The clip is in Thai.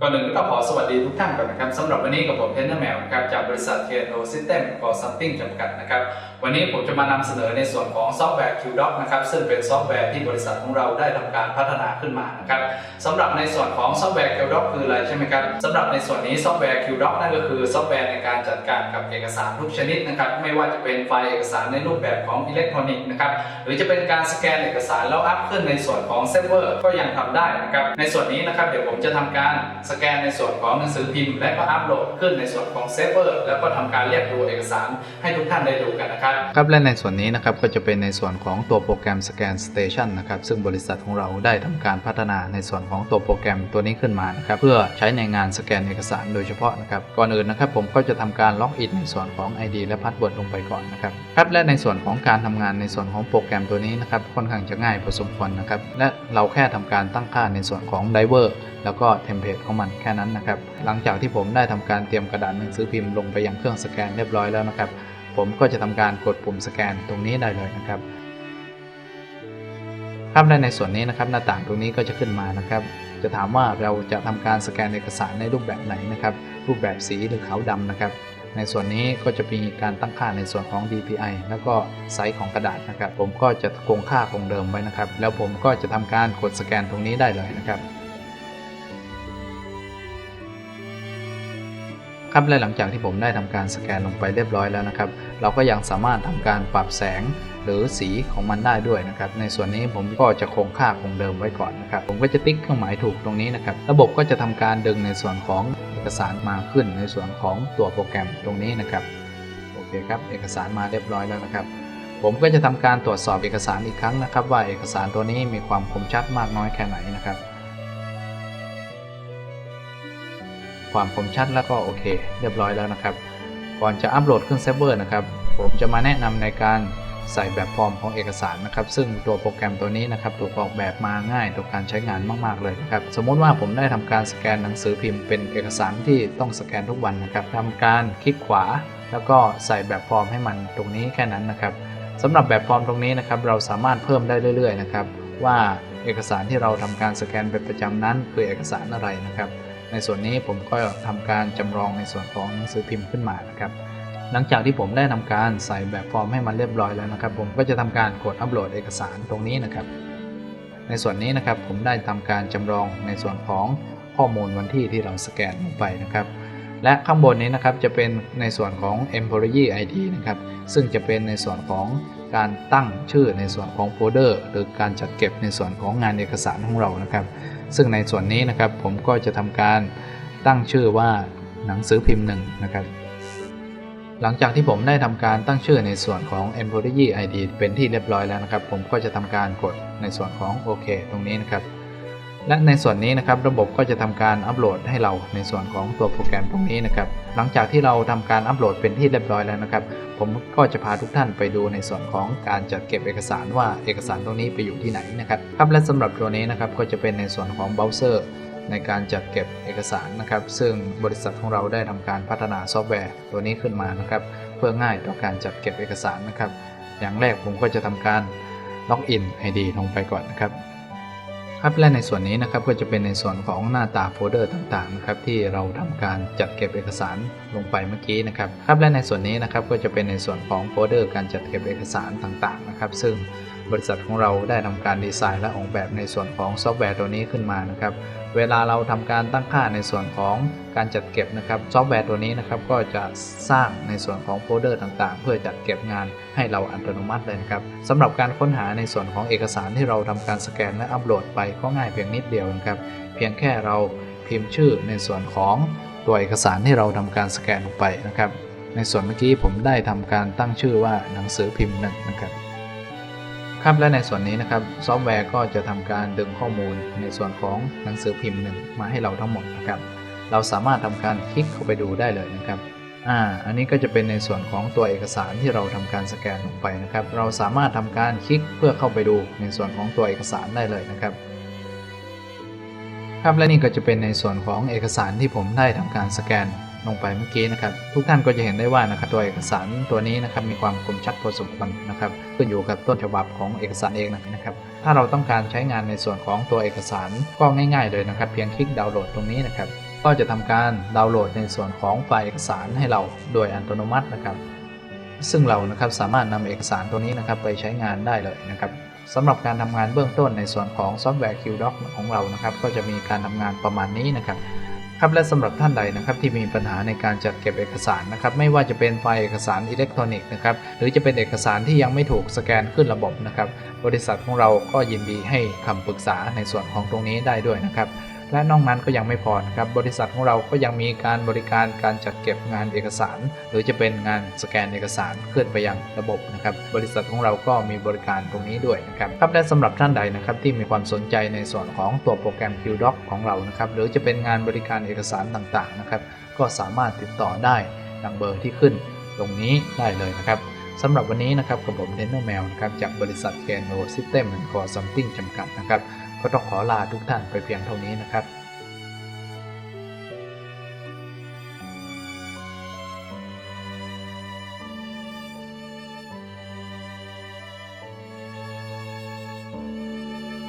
ก่อนอื่นก็ต้องขอสวัสดีทุกท่านก่อนนะครับสำหรับวันนี้กับผมเพนเนอร์แมวนะครับจากบริษัท TNO System Consulting จำกัดนะครับวันนี้ผมจะมานำเสนอในส่วนของซอฟต์แวร์ QDoc นะครับซึ่งเป็นซอฟต์แวร์ที่บริษัทของเราได้ทำการพัฒนาขึ้นมานะครับสำหรับในส่วนของซอฟต์แวร์ QDoc คืออะไรใช่ไหมครับสำหรับในส่วนนี้ซอฟต์แวร์ QDoc นั่นก็คือซอฟต์แวร์ในการจัดการกับเอกสารทุกชนิดนะครับไม่ว่าจะเป็นไฟล์เอกสารในรูปแบบของอิเล็กทรอนิกส์นะครับหรือจะเป็นการสแกนเอกสารแล้วอัพขึ้นในส่วนของเซิร์ฟเวอร์ก็ยังทำได้นะครับในส่วนนี้นะครับเดี๋ยวผมจะทำการสแกนในส่วนของหนังสือพิมพ์และก็อัพโหลดขึ้นในส่วนของเซฟเวอร์แล้วก็ทำการเรียกดูเอกสารให้ทุกท่านได้ดูกันนะครับครับและในส่วนนี้นะครับก็จะเป็นในส่วนของตัวโปรแกรม Scan Station นะครับซึ่งบริษัทของเราได้ทำการพัฒนาในส่วนของตัวโปรแกรมตัวนี้ขึ้นมานะครับเพื่อใช้ในงานสแกนเอกสารโดยเฉพาะนะครับก่อนอื่นนะครับผมก็จะทำการล็อกอินในส่วนของ ID และพาสเวิร์ดลงไปก่อนนะครับครับและในส่วนของการทำงานในส่วนของโปรแกรมตัวนี้นะครับค่อนข้างจะง่ายพอสมควรนะครับและเราแค่ทำการตั้งค่าในส่วนของ Diver แล้วก็เทมเพลตของมันแค่นั้นนะครับ หลังจากที่ผมได้ทำการเตรียมกระดาษหนังสือพิมพ์ลงไปยังเครื่องสแกนเรียบร้อยแล้วนะครับ ผมก็จะทำการกดปุ่มสแกนตรงนี้ได้เลยนะครับครับและในส่วนนี้นะครับหน้าต่างตรงนี้ก็จะขึ้นมานะครับ จะถามว่าเราจะทำการสแกนเอกสารในรูปแบบไหนนะครับ รูปแบบสีหรือขาวดำนะครับ ในส่วนนี้ก็จะมีการตั้งค่าในส่วนของ DPI แล้วก็ไซส์ของกระดาษนะครับ ผมก็จะคงค่าคงเดิมไว้นะครับ แล้วผมก็จะทำการกดสแกนตรงนี้ได้เลยนะครับ ครับและหลังจากที่ผมได้ทำการสแกนลงไปเรียบร้อยแล้วนะครับ เราก็ยังสามารถทำการปรับแสงหรือสีของมันได้ด้วยนะครับ ในส่วนนี้ผมก็จะคงค่าคงเดิมไว้ก่อนนะครับ ผมก็จะติ๊กเครื่องหมายถูกตรงนี้นะครับ ระบบก็จะทำการดึงในส่วนของเอกสารมาขึ้นในส่วนของตัวโปรแกรมตรงนี้นะครับ โอเคครับ เอกสารมาเรียบร้อยแล้วนะครับ ผมก็จะทำการตรวจสอบเอกสารอีกครั้งนะครับ ว่าเอกสารตัวนี้มีความคมชัดมากน้อยแค่ไหนนะครับ ความคมชัดแล้วก็โอเค เรียบร้อยแล้วนะครับ ก่อนจะอัปโหลดขึ้นเซิร์ฟเวอร์นะครับ ผมจะมาแนะนำในการใส่แบบฟอร์มของเอกสารนะครับ ซึ่งตัวโปรแกรมตัวนี้นะครับถูกออกแบบมาง่ายต่อการใช้งานมากๆเลยนะครับ สมมติว่าผมได้ทำการสแกนหนังสือพิมพ์เป็นเอกสารที่ต้องสแกนทุกวันนะครับทำการคลิกขวา แล้วก็ใส่แบบฟอร์มให้มันตรงนี้แค่นั้นนะครับสำหรับแบบฟอร์มตรงนี้นะครับ เราสามารถเพิ่มได้เรื่อย ๆ นะครับ ว่าเอกสารที่เราทำการสแกนเป็นประจำนั้นคือเอกสารอะไรนะครับ ในส่วนนี้ผมก็ทำการจำลองในส่วนของหนังสือพิมพ์ขึ้นมานะครับ หลังจากที่ผมได้ทำการใส่แบบฟอร์มให้มันเรียบร้อยแล้วนะครับ ผมก็จะทำการกดอัปโหลดเอกสารตรงนี้นะครับ ในส่วนนี้นะครับผมได้ทำการจำลองในส่วนของข้อมูลวันที่ที่เราสแกนลงไปนะครับ และข้างบนนี้นะครับจะเป็นในส่วนของ employee ID นะครับซึ่งจะเป็นในส่วนของการตั้งชื่อในส่วนของโฟลเดอร์หรือการจัดเก็บในส่วนของงานเอกสารของเรานะครับ ซึ่งในส่วนนี้นะครับผมก็จะทำการตั้งชื่อว่าหนังสือพิมพ์หนึ่งนะครับ หลังจากที่ผมได้ทำการตั้งชื่อในส่วนของ employee ID เป็นที่เรียบร้อยแล้วนะครับ ผมก็จะทำการกดในส่วนของโอเคตรงนี้นะครับ และในส่วนนี้นะครับระบบก็จะทำการอัปโหลดให้เราในส่วนของตัวโปรแกรมตรงนี้นะครับหลังจากที่เราทำการอัปโหลดเป็นที่เรียบร้อยแล้วนะครับ ผมก็จะพาทุกท่านไปดูในส่วนของการจัดเก็บเอกสารว่าเอกสารตรงนี้ไปอยู่ที่ไหนนะครับครับและสำหรับตัวนี้นะครับก็จะเป็นในส่วนของเบราว์เซอร์ในการจัดเก็บเอกสารนะครับ ซึ่งบริษัทของเราได้ทำการพัฒนาซอฟต์แวร์ตัวนี้ขึ้นมานะครับ เพื่อง่ายต่อการจัดเก็บเอกสารนะครับ อย่างแรกผมก็จะทำการล็อกอิน ID ลงไปก่อนนะครับ ครับและในส่วนนี้นะครับก็จะเป็นในส่วนของหน้าตาโฟลเดอร์ต่างๆนะครับที่เราทำการจัดเก็บเอกสารลงไปเมื่อกี้นะครับครับและในส่วนนี้นะครับก็จะเป็นในส่วนของโฟลเดอร์การจัดเก็บเอกสารต่างๆนะครับซึ่ง บริษัทของเราได้ทำการดีไซน์และออกแบบในส่วนของซอฟต์แวร์ตัวนี้ขึ้นมานะครับ เวลาเราทำการตั้งค่าในส่วนของการจัดเก็บนะครับ ซอฟต์แวร์ตัวนี้นะครับก็จะสร้างในส่วนของโฟลเดอร์ต่างๆ เพื่อจัดเก็บงานให้เราอัตโนมัติเลยนะครับสำหรับการค้นหาในส่วนของเอกสารที่เราทำการสแกนและอัปโหลดไปก็ง่ายเพียงนิดเดียวนะครับเพียงแค่เราพิมพ์ชื่อในส่วนของตัวเอกสารที่เราทำการสแกนลงไปนะครับ ในส่วนเมื่อกี้ผมได้ทำการตั้งชื่อว่าหนังสือพิมพ์หนึ่งนะครับ ครับและในส่วนนี้นะครับซอฟต์แวร์ก็จะทำการดึงข้อมูลในส่วนของหนังสือพิมพ์หนึ่งมาให้เราทั้งหมดนะครับ เราสามารถทำการคลิกเข้าไปดูได้เลยนะครับอ่าอันนี้ก็จะเป็นในส่วนของตัวเอกสารที่เราทำการสแกนลงไปนะครับ เราสามารถทำการคลิกเพื่อเข้าไปดูในส่วนของตัวเอกสารได้เลยนะครับครับและนี่ก็จะเป็นในส่วนของเอกสารที่ผมได้ทำการสแกน ลงไปเมื่อกี้นะครับ ทุกท่านก็จะเห็นได้ว่านะครับตัวเอกสารตัวนี้นะครับมีความคมชัดพอสมควรนะครับขึ้นอยู่กับต้นฉบับของเอกสารเองนะครับ ถ้าเราต้องการใช้งานในส่วนของตัวเอกสารก็ง่ายๆเลยนะครับ เพียงคลิกดาวน์โหลดตรงนี้นะครับ ก็จะทำการดาวน์โหลดในส่วนของไฟล์เอกสารให้เราโดยอัตโนมัตินะครับ ซึ่งเรานะครับสามารถนำเอกสารตัวนี้นะครับไปใช้งานได้เลยนะครับ สำหรับการทำงานเบื้องต้นในส่วนของซอฟต์แวร์ QDoc ของเรานะครับ ก็จะมีการทำงานประมาณนี้นะครับครับและสำหรับท่านใดนะครับที่มีปัญหาในการจัดเก็บเอกสารนะครับไม่ว่าจะเป็นไฟล์เอกสารอิเล็กทรอนิกส์นะครับหรือจะเป็นเอกสารที่ยังไม่ถูกสแกนขึ้นระบบนะครับบริษัทของเราก็ยินดีให้คำปรึกษาในส่วนของตรงนี้ได้ด้วยนะครับ และนอกนั้นก็ยังไม่พอนะครับบริษัทของเราก็ยังมีการบริการการจัดเก็บงานเอกสาร หรือจะเป็นงานสแกนเอกสารเคลื่อนไปยังระบบนะครับบริษัทของเราก็มีบริการตรงนี้ด้วยนะครับครับและสำหรับท่านใดนะครับที่มีความสนใจในส่วนของตัวโปรแกรม QDoc ของเรานะครับหรือจะเป็นงานบริการเอกสารต่างๆนะครับก็สามารถติดต่อได้ดังเบอร์ที่ขึ้นตรงนี้ได้เลยนะครับสำหรับวันนี้นะครับกับผมเทนเนอร์แมวนะครับจากบริษัท KNO System and Core Something จำกัดนะครับ ก็ต้องขอลาทุกท่านไปเพียงเท่านี้นะครับ